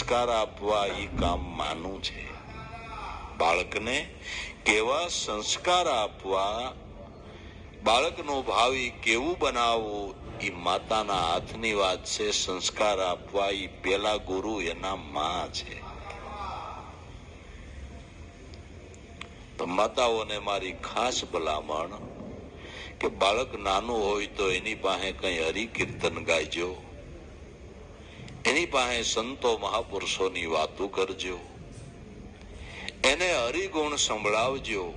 સંસ્કાર આપવા એ કામ માનું છે. બાળકને કેવા સંસ્કાર આપવા, બાળકનું ભાવિ કેવું બનાવવું એ માતાના હાથની વાત છે, સંસ્કાર આપવા એ પેલા ગુરુ એના માં છે. તો માતાઓને મારી ખાસ ભલામણ કે બાળક નાનું હોય તો એની પાસે કઈ હરિકીર્તન ગાયજો એની પાસે સંતો મહાપુરુષોની વાતો કરજો. એને હરિગુણ સંભળાવજો.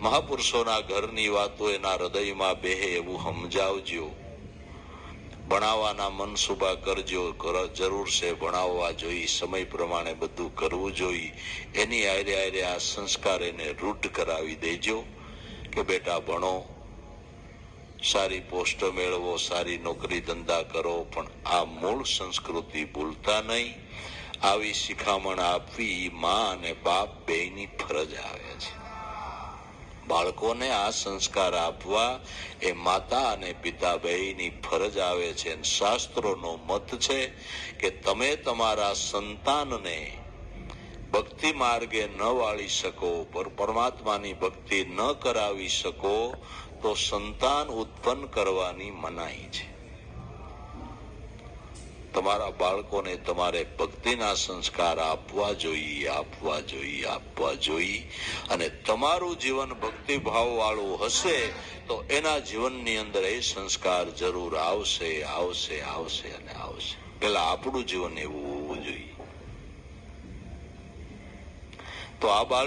મહાપુરુષોના ઘરની વાતો એના હૃદયમાં બેહે એવું સમજાવજો. ભણાવવાના મનસુબા કરજો. કર- જરૂર છે ભણાવવા જોઈએ સમય પ્રમાણે બધું કરવું જોઈએ એની આયરે આયરે આ સંસ્કાર એને રૂઢ કરાવી દેજો કે બેટા ભણો સારી પોસ્ટ મેળવો, સારી નોકરી ધંધા કરો, પણ આ મૂળ સંસ્કૃતિ ભૂલતા નહીં. આવી શિખામણ આપવી મા અને બાપ બેયની ફરજ આવે છે. બાળકોને આ સંસ્કાર આપવા એ માતા અને પિતા બેયની ફરજ આવે છે. શાસ્ત્રોનો મત છે કે તમે તમારા સંતાનને ભક્તિ માર્ગે ન વાળી શકો, પર પરમાત્માની ભક્તિ ન કરાવી શકો, તો સંતાન ઉત્પન્ન કરવાની મનાઈ છે. તમારા બાળકોને તમારે ભક્તિના સંસ્કાર આપવા જોઈએ આપવા જોઈએ આપવા જોઈએ. અને તમારું જીવન ભક્તિભાવ વાળું હશે, તો એના જીવનની અંદર એ સંસ્કાર જરૂર આવશે આવશે આવશે અને આવશે. પેલા આપણું જીવન એવું હોવું જોઈએ તો આ બાળક